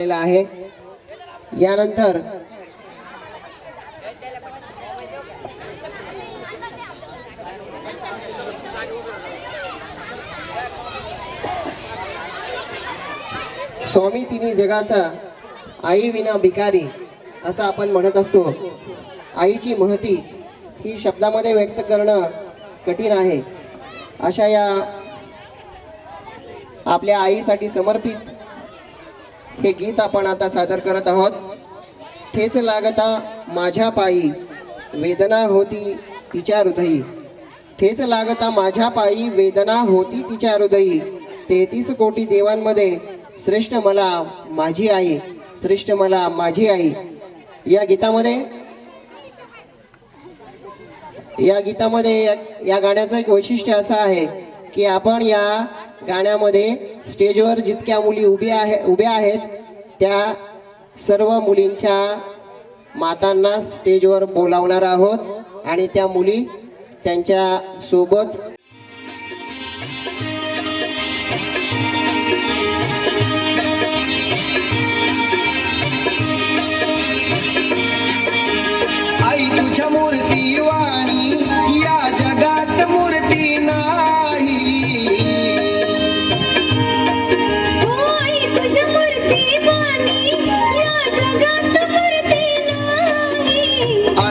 आहे. यानंतर स्वामी तिन्ही जगाचा आई विना भिकारी असं आपण म्हणत असतो. आईची महती ही शब्दामध्ये व्यक्त करणं कठीण आहे. अशा या आपल्या आईसाठी समर्पित हे गीत आपण आता सादर करत आहोत. ठेच लागता माझ्या पायी. वेदना होती तिच्या हृदयी. ठेच लागता माझ्या पायी वेदना होती तिच्या हृदयी. तेहतीस कोटी देवांमध्ये श्रेष्ठ मला माझी आई श्रेष्ठ मला माझी आई. या गीतामध्ये या गीतामध्ये या- या गाण्याचं एक वैशिष्ट्य असं आहे की आपण या गाण्यामध्ये स्टेजवर जितक्या मुली उभ्या आहे उभ्या आहेत त्या सर्व मुलींच्या मातांना स्टेजवर बोलावणार आहोत आणि त्या मुली त्यांच्यासोबत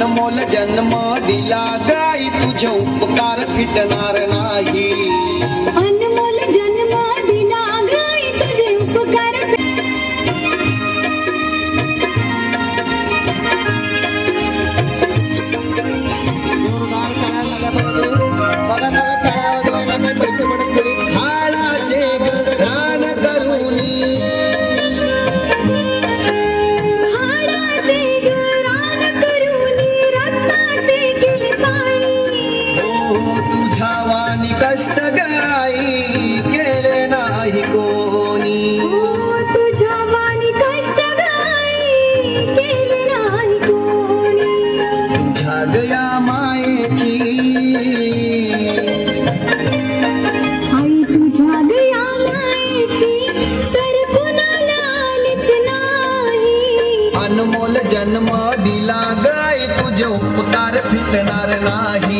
अनमोल जन्म दिला गाई तुझे उपकार फिटणार नाही. उपकार फिटणार नाही.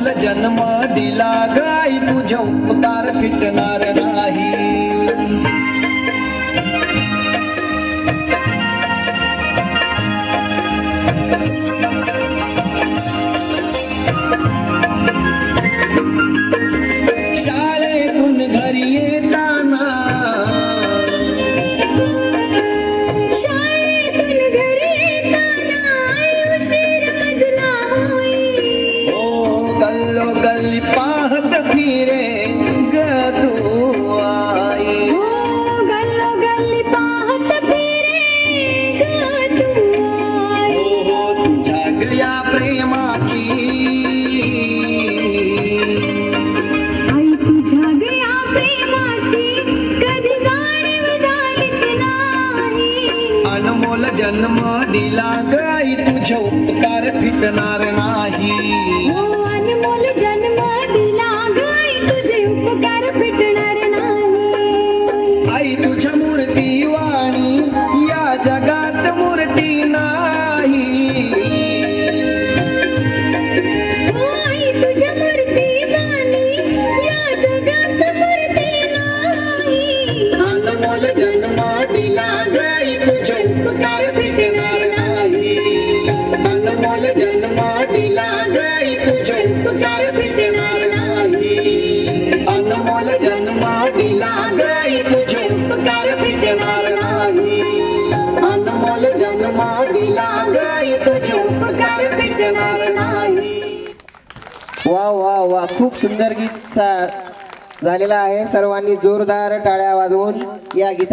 अनमोल जन्म दिला गाय तुझे जन्म दिला गाई तुझे उपकार फिटणार नाही. हो अनमोल जन्म दिला गाय तुझे उपकार फिटणार नाही. आई तुझ्या मूर्ती वाणी या जगात मूर्ती नाही. आई तुझ्या मूर्ती वाणी या जगात मूर्ती नाही. अनमोल जन्म तुझे तुझे उपकार नाही अनमोल दिला तुझे उपकार नाही वा वा वा. खूप सुंदर गीत चा- झालेला आहे. सर्वांनी जोरदार टाळ्या वाजवून या गीता